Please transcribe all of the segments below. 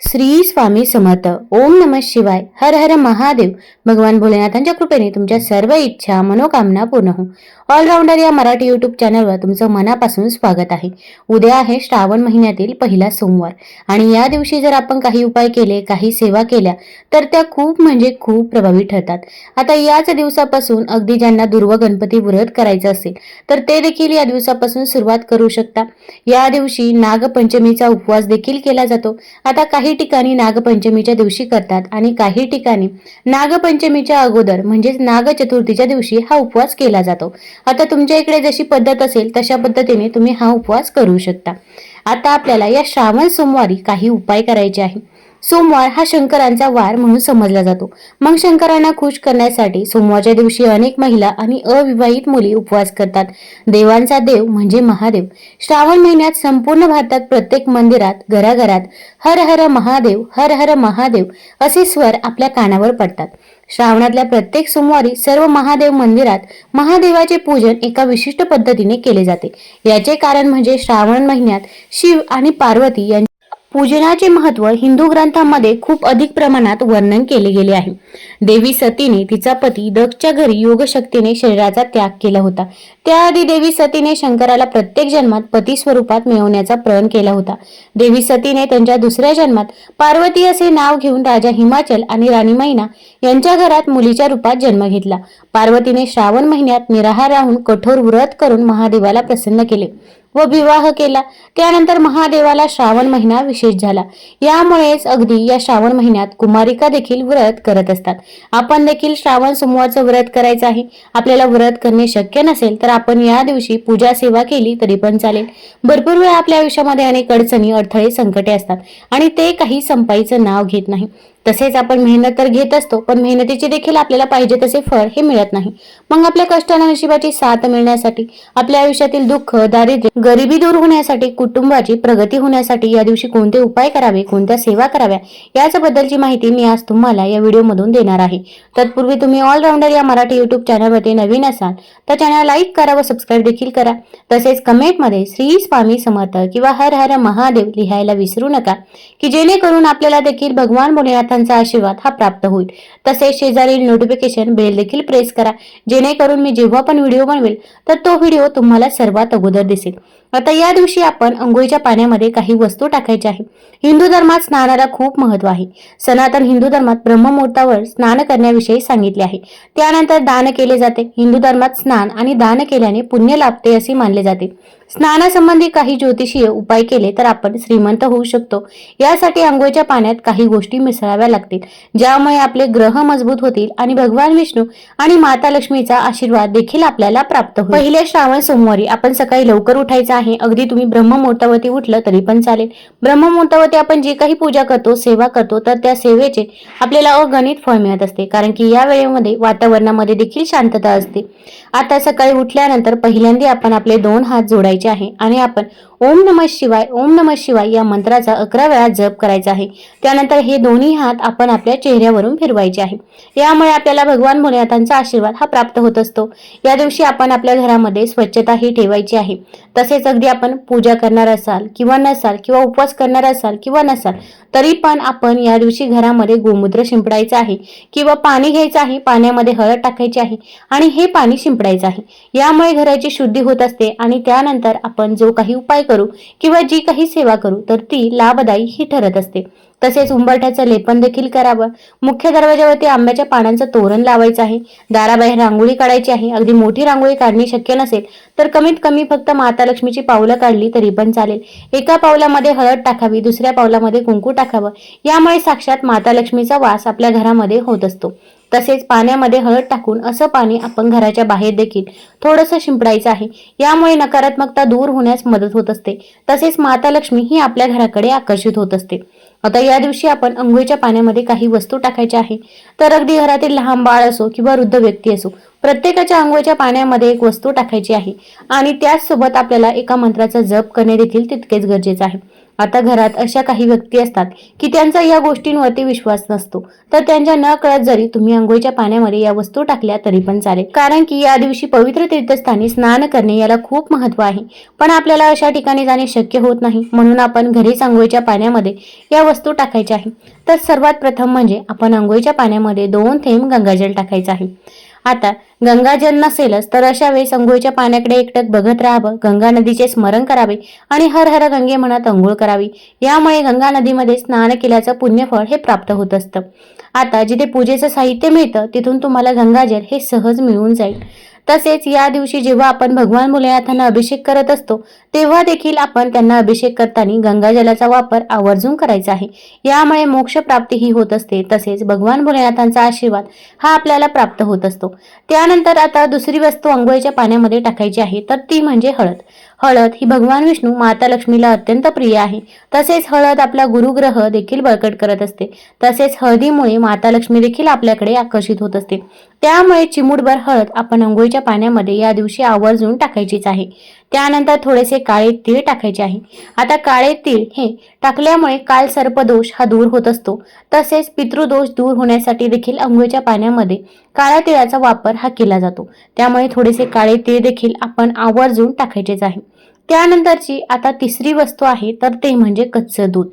श्री स्वामी समर्थ. ओम नम शिवाय. हर हर महादेव. भगवान भोलेनाथांच्या कृपेने तुमच्या सर्व इच्छा मनोकामना पूर्ण हो ऑलराऊंडर या मराठी यूट्यूब चॅनलवर तुमचं मनापासून स्वागत आहे. उद्या आहे श्रावण महिन्यातील पहिला सोमवार. आणि या दिवशी जर आपण काही उपाय केले काही सेवा केल्या तर त्या खूप म्हणजे खूप प्रभावी ठरतात. आता याच दिवसापासून अगदी ज्यांना दुर्व गणपती व्रत करायचं असेल तर ते देखील या दिवसापासून सुरुवात करू शकता. या दिवशी नागपंचमीचा उपवास देखील केला जातो. आता काही ठिकाणी नागपंचमीच्या दिवशी करतात आणि काही ठिकाणी नागपंचमीच्या अगोदर म्हणजेच नाग चतुर्थीच्या दिवशी हा उपवास केला जातो. आता तुमच्या इकडे जशी पद्धत असेल तशा पद्धतीने तुम्ही हा उपवास करू शकता. आता आपल्याला या श्रावण सोमवारी काही उपाय करायचे आहे. सोमवार हा शंकरांचा वार म्हणून समजला जातो. मग शंकरांना खुश करण्यासाठी सोमवारच्या दिवशी अनेक महिला आणि अविवाहित मुली उपवास करतात. देवांचा देव म्हणजे महादेव. श्रावण महिन्यात संपूर्ण भारतात प्रत्येक मंदिरात घराघरात हर हर महादेव हर हर महादेव असे स्वर आपल्या कानावर पडतात. श्रावणातल्या प्रत्येक सोमवारी सर्व महादेव मंदिरात महादेवाचे पूजन एका विशिष्ट पद्धतीने केले जाते. याचे कारण म्हणजे श्रावण महिन्यात शिव आणि पार्वती यांचे पूजनाचे महत्त्व हिंदू ग्रंथांमध्ये खूप अधिक प्रमाणात वर्णन केले गेले आहे. देवी सतीने तिचा पती दक्षच्या घरी योगशक्तीने शरीराचा त्याग केला होता. त्याआधी देवी सतीने शंकराला प्रत्येक जन्मात पती स्वरूपात मिळवण्याचा प्रण केला होता. देवी सतीने त्यांच्या दुसऱ्या जन्मात पार्वती असे नाव घेऊन राजा हिमाचल आणि राणी मैना यांच्या घरात मुलीच्या रूपात जन्म घेतला. पार्वतीने श्रावण महिन्यात निराहार राहून कठोर व्रत करून महादेवाला प्रसन्न केले. व विवाह केला. त्यानंतर महादेवाला श्रावण महिना विशेष झाला. यामुळेच अगदी या श्रावण महिन्यात कुमारिका देखील व्रत करत असतात. आपण देखील श्रावण समूहाचं व्रत करायचं आहे. आपल्याला व्रत करणे शक्य नसेल तर आपण या दिवशी पूजा सेवा केली तरी पण चालेल. भरपूर वेळा आपल्या आयुष्यामध्ये अनेक अडचणी अडथळे संकटे असतात आणि ते काही संपाईचं नाव घेत नाही. तसेच आपण मेहनत तर घेत असतो पण मेहनतीचे देखील आपल्याला पाहिजे तसे फळ हे मिळत नाही. मग आपल्या कष्टाला नशिबाची साथ मिळण्यासाठी आपल्या आयुष्यातील दुःख दारिद्र्य गरिबी दूर होण्यासाठी कुटुंबाची प्रगती होण्यासाठी या दिवशी कोणते उपाय करावे कोणत्या सेवा कराव्या याच्याबद्दलची माहिती मी आज तुम्हाला या व्हिडिओमधून देणार आहे. तत्पूर्वी तुम्ही ऑलराऊंडर या मराठी युट्यूब चॅनलमध्ये नवीन असाल तर चॅनल लाईक करा व सबस्क्राईब देखील करा. तसेच कमेंटमध्ये श्री स्वामी समर्थ किंवा हर हर महादेव लिहायला विसरू नका की जेणेकरून आपल्याला देखील भगवान विद्यार्थ्यांचा आशीर्वाद हा प्राप्त होईल. तसेच शेजारील नोटिफिकेशन बेल देखील प्रेस करा. जेणेकरून मी जेव्हा पण व्हिडिओ बनवेल तर तो व्हिडिओ तुम्हाला सर्वात अगोदर दिसेल. आता या दिवशी आपण अंघोळीच्या पाण्यामध्ये काही वस्तू टाकायच्या आहे हिंदू धर्मात स्नानाला खूप महत्त्व आहे. सनातन हिंदू धर्मात ब्रह्ममुहूर्तावर स्नान करण्याविषयी सांगितले आहे. त्यानंतर दान केले जाते. हिंदू धर्मात स्नान आणि दान केल्याने पुण्य लाभते असे मानले जाते. स्नानासंबंधी काही ज्योतिषीय उपाय केले तर आपण श्रीमंत होऊ शकतो. यासाठी अंघोळीच्या पाण्यात काही गोष्टी मिसळाव्या लागतील. ज्यामुळे आपले ग्रह मजबूत होतील आणि भगवान विष्णू आणि माता लक्ष्मीचा आशीर्वाद देखील आपल्याला प्राप्त होईल. पहिल्या श्रावण सोमवारी आपण सकाळी लवकर उठायचा आहे. अगदी तुम्ही ब्रह्ममुहूर्तावरती उठलं तरी पण चालेल. ब्रह्ममुहूर्तावरती आपण जे काही पूजा करतो सेवा करतो तर त्या सेवेचे आपल्याला अगणित फळ मिळत असते. कारण की या वेळेमध्ये वातावरणामध्ये देखील शांतता असते. आता सकाळी उठल्यानंतर पहिल्यांदा आपण आपले दोन हात जोडायचे आहे आणि आपण ओम नम शिवाय ओम नम शिवाय या मंत्राचा अकरा वेळा जप करायचा आहे. त्यानंतर हे दोन्ही हात आपण आपल्या चेहऱ्यावरून फिरवायचे आहे. यामुळे आपल्याला भगवान भोलेनाथांचा आशीर्वाद हा प्राप्त होत असतो. या दिवशी आपण आपल्या घरामध्ये स्वच्छता ही ठेवायची आहे. तसेच अगदी आपण पूजा करणार असाल किंवा नसाल किंवा उपवास करणार असाल किंवा नसाल तरी पण आपण या दिवशी घरामध्ये गोमूत्र शिंपडायचं आहे किंवा पाणी घ्यायचं आहे पाण्यामध्ये हळद टाकायची आहे आणि हे पाणी शिंपडायचं आहे. यामुळे घराची शुद्धी होत असते आणि त्यानंतर आपण जो काही उपाय करू किंवा जी काही सेवा करू तर ती लाभदायी ही ठरत असते. तसेच उंबरठ्याचं लेपन देखील करावं. मुख्य दरवाजावरती आंब्याच्या पानांचं तोरण लावायचं आहे. दाराबाहेर रांगोळी काढायची आहे. अगदी मोठी रांगोळी काढणे शक्य नसेल तर कमीत कमी फक्त माता लक्ष्मीची पावलं काढली तरी पण चालेल. एका पावलामध्ये हळद टाकावी दुसऱ्या पावलामध्ये कुंकू टाकावं. यामुळे साक्षात माता लक्ष्मीचा वास आपल्या घरामध्ये होत असतो. तसेच पाण्यामध्ये हळद टाकून असं पाणी आपण घराच्या बाहेर देखील थोडंसं शिंपडायचं आहे. यामुळे नकारात्मकता दूर होण्यास मदत होत असते. तसेच माता लक्ष्मी ही आपल्या घराकडे आकर्षित होत असते. आता या दिवशी आपण अंघोळीच्या पाण्यामध्ये काही वस्तू टाकायच्या आहे. तर अगदी घरातील लहान बाळ असो किंवा वृद्ध व्यक्ती असो प्रत्येकाच्या अंघोळीच्या पाण्यामध्ये एक वस्तू टाकायची आहे. आणि त्याचसोबत आपल्याला एका मंत्राचा जप करणे देखील तितकेच गरजेचं आहे. आता घरात अशा काही व्यक्ती असतात की त्यांचा या गोष्टींवरती विश्वास नसतो. तर त्यांच्या न कळत जरी तुम्ही आंघोळीच्या पाण्यामध्ये या वस्तू टाकल्या तरी पण चालेल. कारण की या दिवशी पवित्र तीर्थस्थानी स्नान करणे याला खूप महत्त्व आहे. पण आपल्याला अशा ठिकाणी जाणे शक्य होत नाही. म्हणून आपण घरीच आंघोळीच्या पाण्यामध्ये या वस्तू टाकायच्या आहे. तर सर्वात प्रथम म्हणजे आपण आंघोळीच्या पाण्यामध्ये दोन थेंब गंगाजल टाकायचं आहे. आता गंगाजल नसेलच तर अशा वेळेस अंघोळीच्या पाण्याकडे एकटक बघत राहावं गंगा नदीचे स्मरण करावे आणि हर हर गंगे म्हणत अंघोळ करावी. यामुळे गंगा नदीमध्ये स्नान केल्याचं पुण्यफळ हे प्राप्त होत असतं. आता जिथे पूजेचं साहित्य मिळतं तिथून तुम्हाला गंगाजल हे सहज मिळून जाईल. तसेच या दिवशी जेव्हा आपण भगवान भोलेनाथांना अभिषेक करत असतो तेव्हा देखील आपण त्यांना अभिषेक करताना गंगाजलाचा वापर आवर्जून करायचा आहे. यामुळे मोक्ष प्राप्ती ही होत असते तसेच भगवान भोलेनाथांचा आशीर्वाद हा आपल्याला प्राप्त होत असतो. त्यानंतर आता दुसरी वस्तू आंघोळीच्या पाण्यामध्ये टाकायची आहे तर ती म्हणजे हळद. हळद ही भगवान विष्णू माता लक्ष्मीला अत्यंत प्रिय आहे. तसेच हळद आपला गुरुग्रह देखील बळकट करत असते. तसेच हळदीमुळे माता लक्ष्मी देखील आपल्याकडे आकर्षित होत असते. त्यामुळे चिमूटभर हळद आपण अंघोळीच्या पाण्यामध्ये या दिवशी आवर्जून टाकायचीच आहे. त्यानंतर थोडेसे काळे तीळ टाकायचे आहे. आता काळे तीळ हे टाकल्यामुळे काल सर्पदोष हा दूर होत असतो. तसेच पितृदोष दूर होण्यासाठी देखील अंघोळीच्या पाण्यामध्ये काळ्या तिळाचा वापर हा केला जातो. त्यामुळे थोडेसे काळे तीळ देखील आपण आवर्जून टाकायचेच आहे. त्यानंतरची आता तिसरी वस्तू आहे तर ते म्हणजे कच्चं दूध.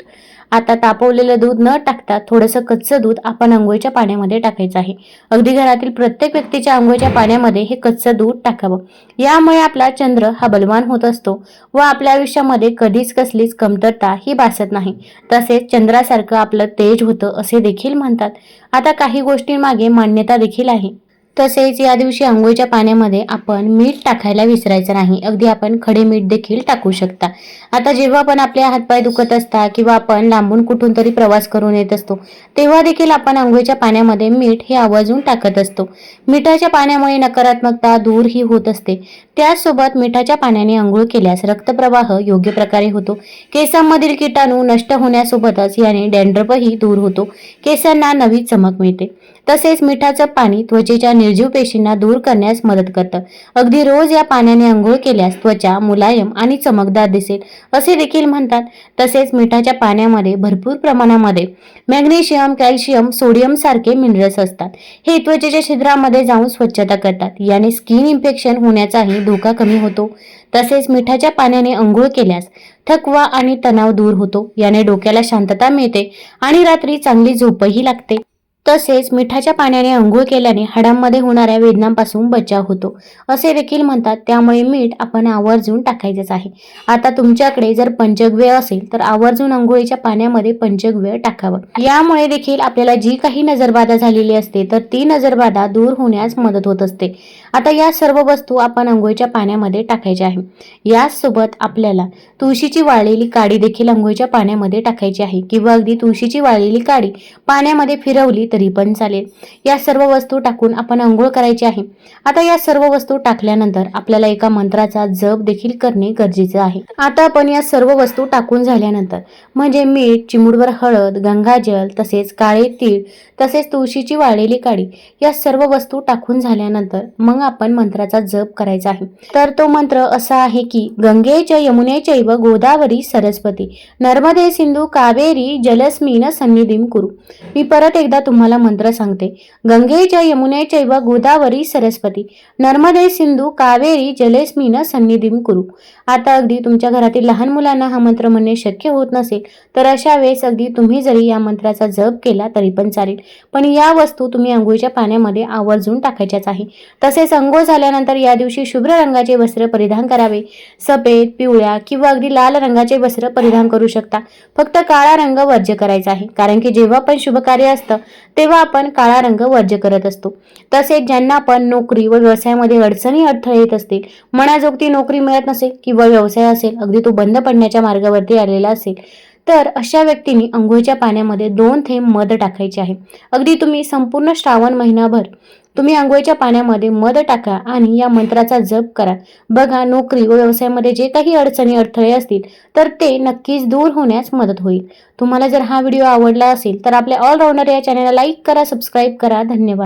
आता तापवलेलं दूध न टाकता थोडंसं कच्चं दूध आपण आंघोळीच्या पाण्यामध्ये टाकायचं आहे. अगदी घरातील प्रत्येक व्यक्तीच्या आंघोळीच्या पाण्यामध्ये हे कच्चं दूध टाकावं. यामुळे आपला चंद्र हा बलवान होत असतो व आपल्या आयुष्यामध्ये कधीच कसलीच कमतरता ही भासत नाही. तसेच चंद्रासारखं आपलं तेज होतं असे देखील म्हणतात. आता काही गोष्टींमागे मान्यता देखील आहे. तसेच या दिवशी आंघोळीच्या पाण्यामध्ये आपण मीठ टाकायला विसरायचं नाही. अगदी आपण खडे मीठ देखील टाकू शकता. आता जेव्हा पण आपले हातपाय दुखत असतात किंवा आपण लांबून कुठून तरी प्रवास करून येत असतो तेव्हा देखील आपण आंघोळीच्या पाण्यामध्ये मीठ हे आवाजून टाकत असतो. मिठाच्या पाण्यामुळे नकारात्मकता दूर ही होत असते. त्याचसोबत मिठाच्या पाण्याने आंघोळ केल्यास रक्तप्रवाह योग्य प्रकारे होतो. केसांमधील किटाणू नष्ट होण्यासोबतच याने डॅन्ड्रपही दूर होतो. केसांना नवी चमक मिळते. तसेच मिठाचं पाणी त्वचेच्या निर्जीव पेशींना दूर करण्यास मदत करतं. अगदी रोज या पाण्याने आंघोळ केल्यास त्वचा मुलायम आणि चमकदार दिसेल असे देखील म्हणतात. तसेच मिठाच्या पाण्यामध्ये भरपूर प्रमाणामध्ये मॅग्नेशियम कॅल्शियम सोडियम सारखे मिनरल्स असतात. हे त्वचेच्या छिद्रामध्ये जाऊन स्वच्छता करतात. याने स्किन इन्फेक्शन होण्याचाही धोका कमी होतो. तसेच मिठाच्या पाण्याने अंघोळ केल्यास थकवा आणि तणाव दूर होतो. याने डोक्याला शांतता मिळते आणि रात्री चांगली झोपही लागते. तसेच मिठाच्या पाण्याने अंघोळ केल्याने हाडांमध्ये होणाऱ्या वेदनांपासून बचाव होतो असे देखील म्हणतात. त्यामुळे मीठ आपण आवर्जून टाकायचेच आहे. आता तुमच्याकडे जर पंचगव्य असेल तर आवर्जून अंघोळीच्या पाण्यामध्ये पंचगव्य टाकावं. यामुळे देखील आपल्याला जी काही नजरबाधा झालेली असते तर ती नजरबाधा दूर होण्यास मदत होत असते. आता या सर्व वस्तू आपण अंघोळीच्या पाण्यामध्ये टाकायच्या आहे. याचसोबत आपल्याला तुळशीची वाळलेली काडी देखील अंघोळीच्या पाण्यामध्ये टाकायची आहे. किंवा अगदी तुळशीची वाळलेली काडी पाण्यामध्ये फिरवली तर तरी पण चालेल. या सर्व वस्तू टाकून आपण आंघोळ करायची आहे. आता या सर्व वस्तू टाकल्यानंतर आपल्याला एका मंत्राचा जप देखील करणे गरजेचे आहे. आता आपण या सर्व वस्तू टाकून झाल्यानंतर म्हणजे मीठ चिमुडवर हळद गंगाजल तसेच काळे तीळ तसेच तुळशीची वाळलेली काडी या सर्व वस्तू टाकून झाल्यानंतर मग आपण मंत्राचा जप करायचा आहे. तर तो मंत्र असा आहे की गंगेच गंगेच्या यमुनेचैव गोदावरी सरस्वती नर्मदे सिंधू कावेरी जलस्मीन सन्निधीम कुरु. मी परत एकदा तुम्हाला तुम्हाला मंत्र सांगते. गंगेच्या यमुनेच्या व गोदावरी सरस्वती. नर्मदे सिंधू कावेरी जलेस्मीन सन्निधीम कुरु. आता अगदी तुमच्या घरातील लहान मुलांना हा मंत्र म्हणणे शक्य होत नसेल तर अशा वेळेस अगदी तुम्ही जरी या मंत्राचा जप केला तरी पण चालेल. पण या वस्तू तुम्ही अंघोळीच्या पाण्यामध्ये आवर्जून टाकायच्याच आहे. तसेच अंघोळ झाल्यानंतर या दिवशी शुभ्र रंगाचे वस्त्र परिधान करावे. सफेद पिवळ्या किंवा अगदी लाल रंगाचे वस्त्र परिधान करू शकता. फक्त काळा रंग वर्ज्य करायचा आहे. कारण की जेव्हा पण शुभ कार्य असतं तेव्हा आपण काळा रंग वर्ज्य करत असतो. तसेच ज्यांना आपण नोकरी व व्यवसायामध्ये अडचणी अडथळे येत असतील मनाजोगती नोकरी मिळत नसेल किंवा व्यवसाय असेल अगदी तो बंद पडण्याच्या मार्गावरती आलेला असेल तर अशा व्यक्तींनी अंघोळीच्या पाण्यामध्ये दोन थेंब मध टाकायचे आहे. अगदी तुम्ही संपूर्ण श्रावण महिनाभर तुम्ही आंघोळीच्या पाण्यामध्ये मध टाका आणि या मंत्राचा जप करा. बघा नोकरी व व्यवसायामध्ये जे काही अडचणी अडथळे असतील तर ते नक्कीच दूर होण्यास मदत होईल. तुम्हाला जर हा व्हिडिओ आवडला असेल तर आपल्या ऑलराऊंडर या चॅनलला लाईक करा सबस्क्राईब करा. धन्यवाद.